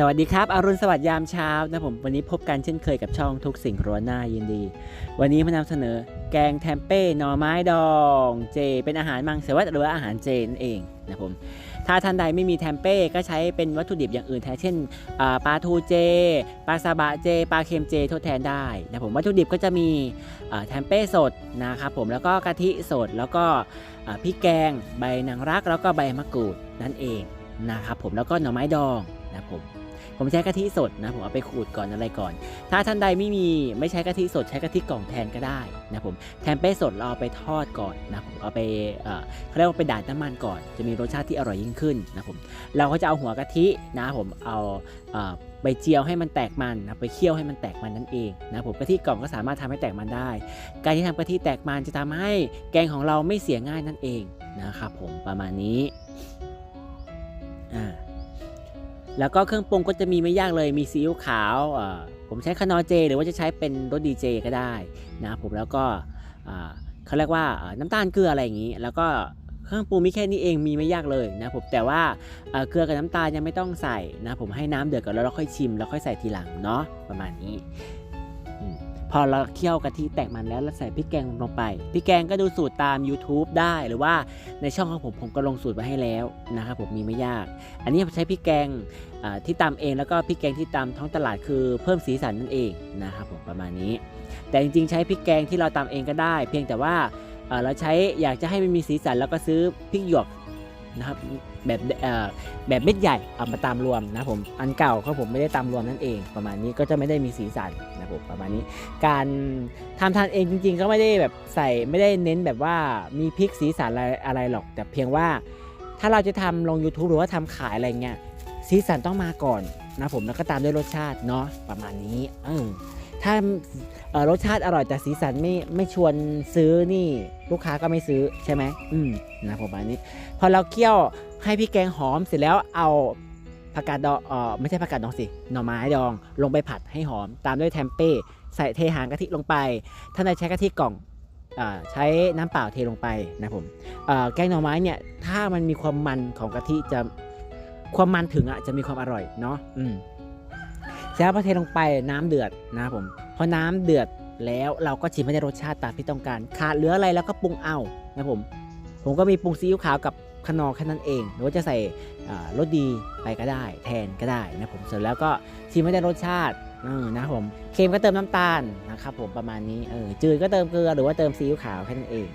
สวัสดีครับอรุณสวัสดิ์ยามเช้านะผมวันนี้พบกันเช่นเคยกับช่องทุกสิ่งรัวหน้ายินดี วันนี้มานำเสนอแกงแทมเป้หน่อไม้ดองเจ เป็นอาหารมังสวิรัติหรืออาหารเจนั่นเองนะผมถ้าท่านใดไม่มีแทมเป้ก็ใช้เป็นวัตถุดิบอย่างอื่นแทนเช่นปลาทูเจปลาซาบะเจปลาเค็มเจทดแทนได้นะผมวัตถุดิบก็จะมีแทมเป้สดนะครับผมแล้วก็กะทิสดแล้วก็พริกแกง ใบนางรักแล้วก็ใบมะกรูดนั่นเองนะครับผมแล้วก็หน่อไม้ดอง นะผมผมใช้กะทิสดนะผมเอาไปขูดก่อนอะไรก่อน ถ้าท่านใดไม่มีไม่ใช้กะทิสดใช้กะทิกล่องแทนก็ได้นะผมแทนเป้สดเราเอาไปทอดก่อนนะผมเอาไปเขาเรียกว่าไปด่าดน้ำมันก่อน จะมีรสชาติที่อร่อยยิ่งขึ้นนะผมเราก็จะเอาหัวกะทินะผมเอาไปเจียวให้มันแตกมันนะไปเคี่ยวให้มันแตกมันนั่นเองนะผมกะทิกล่องก็สามารถทำให้แตกมันได้ การที่ทำกะทิแตกมันจะทำให้แกงของเราไม่เสียง่ายนั่นเองนะครับผมประมาณนี้ แล้วก็เครื่องปรุงก็จะมีไม่ยากเลยมีซีอิ๊วขาวผมใช้คานอเจ หรือว่าจะใช้เป็นรสดีเจก็ได้นะครับผมแล้วก็อ่าเขาเรียกว่าน้ำตาลเกลืออะไรอย่างนี้ แล้วก็เครื่องปรุงมีแค่นี้เองมีไม่ยากเลยนะผมแต่ว่าเกลือกับน้ำตาลยังไม่ต้องใส่นะผมให้น้ำเดือดก่อนแล้วเราค่อยชิมแล้วค่อยใส่ทีหลังเนาะประมาณนี้ พอเราเคี่ยวกะทิแตกมันแล้วเราใส่พริกแกงลงไปพริกแกงก็ดูสูตรตาม YouTube ได้หรือว่าในช่องของผมผมก็ลงสูตรไว้ให้แล้วนะครับผมมีไม่ยาก อันนี้ผมใช้พริกแกงที่ตำเองแล้วก็พริกแกงที่ตำท้องตลาดคือเพิ่มสีสันนั่นเองนะครับผมประมาณนี้ แต่จริงๆ ใช้พริกแกงที่เราตำเองก็ได้ เพียงแต่ว่าเอ่อเราใช้อยากจะให้มันมีสีสันแล้วก็ซื้อพริกหยวก นะครับแบบแบบเม็ดใหญ่เอามาตำรวมนะผมอันเก่าเขาผมไม่ได้ตำรวมนั่นเอง ประมาณนี้ก็จะไม่ได้มีสีสันนะผมประมาณนี้ การทำทานเองจริง ๆ ก็ไม่ได้แบบใส่ไม่ได้เน้นแบบว่ามีพริกสีสันอะไรอะไรหรอก แต่เพียงว่าถ้าเราจะทำลง YouTube หรือว่าทำขายอะไรเงี้ยสีสันต้องมาก่อนนะผมแล้วก็ตามด้วยรสชาติเนาะประมาณนี้เออ ถ้าเอ่อรสชาติอร่อยแต่สีสันไม่ไม่ชวนซื้อนี่ลูกค้าก็ไม่ซื้อใช่ไหมอืมนะผมประมาณนี้ พอเราเคี่ยวให้พี่แกงหอมเสร็จแล้วเอาผักกาดดองเออไม่ใช่ผักกาดดองสิหน่อไม้ดองลงไปผัดให้หอม ตามด้วยแทมเป้ใส่เทหางกะทิลงไป ถ้าในใช้กะทิกล่องอ่าใช้น้ำเปล่าเทลงไปนะผมเอ่อแกงหน่อไม้เนี่ยถ้ามันมีความมันของกะทิจะความมันถึงอะจะมีความอร่อยเนาะอืมเสร็จ แล้วพอเทลงไปน้ำเดือดนะครับผมพอน้ำเดือดแล้วเราก็ชิมให้ได้รสชาติตามที่ต้องการขาดเหลืออะไรแล้วก็ปรุงเอานะผม ผมก็มีปรุงซีอิ๊วขาวกับขนอแค่นั้นเอง หรือว่าจะใส่รสดีไปก็ได้ แทนก็ได้นะผมเสร็จแล้วก็ชิมให้ได้รสชาติเออนะผมเค็มก็เติมน้ำตาลนะครับผมประมาณนี้เออจืดก็เติมเกลือหรือว่าเติมซีอิ๊วขาวแค่นั้นเอง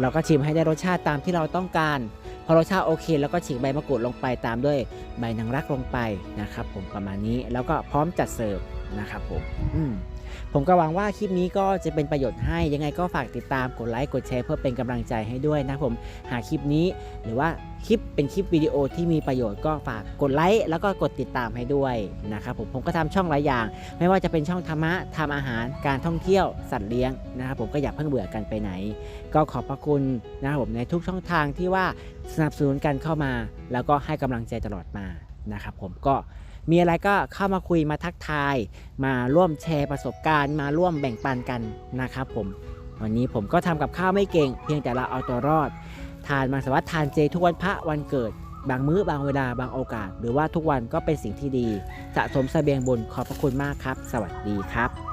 เราก็ชิมให้ได้รสชาติตามที่เราต้องการ พอรสชาติโอเค แล้วก็ฉีกใบมะกรูดลงไปตามด้วยใบนางรักลงไปนะครับผมประมาณนี้แล้วก็พร้อมจัดเสิร์ฟ นะครับผมอืมผมก็หวังว่าคลิปนี้ก็จะเป็นประโยชน์ให้ยังไงก็ฝากติดตามกดไลค์กดแชร์เพื่อเป็นกำลังใจให้ด้วยนะผมหากคลิปนี้ หรือว่าคลิปเป็นคลิปวิดีโอที่มีประโยชน์ก็ฝากกดไลค์แล้วก็กดติดตามให้ด้วยนะครับผมผมก็ทำช่องหลายอย่าง ไม่ว่าจะเป็นช่องธรรมะทำอาหารการท่องเที่ยวสัตว์เลี้ยงนะครับผมก็อย่าเพิ่งเบื่อกันไปไหน ก็ขอบพระคุณนะครับผมในทุกช่องทางที่ว่าสนับสนุนกันเข้ามา แล้วก็ให้กำลังใจตลอดมา นะครับผมก็มีอะไรก็เข้ามาคุยมาทักทาย มาร่วมแชร์ประสบการณ์ มาร่วมแบ่งปันกันนะครับผมวันนี้ผมก็ทำกับข้าวไม่เก่ง เพียงแต่เราเอาตัวรอด ทานมาสวัสดิ์ทานเจทุกวันพระวันเกิด บางมื้อบางเวลาบางโอกาส หรือว่าทุกวันก็เป็นสิ่งที่ดีสะสมเสบียงบุญขอบพระคุณมากครับ สวัสดีครับ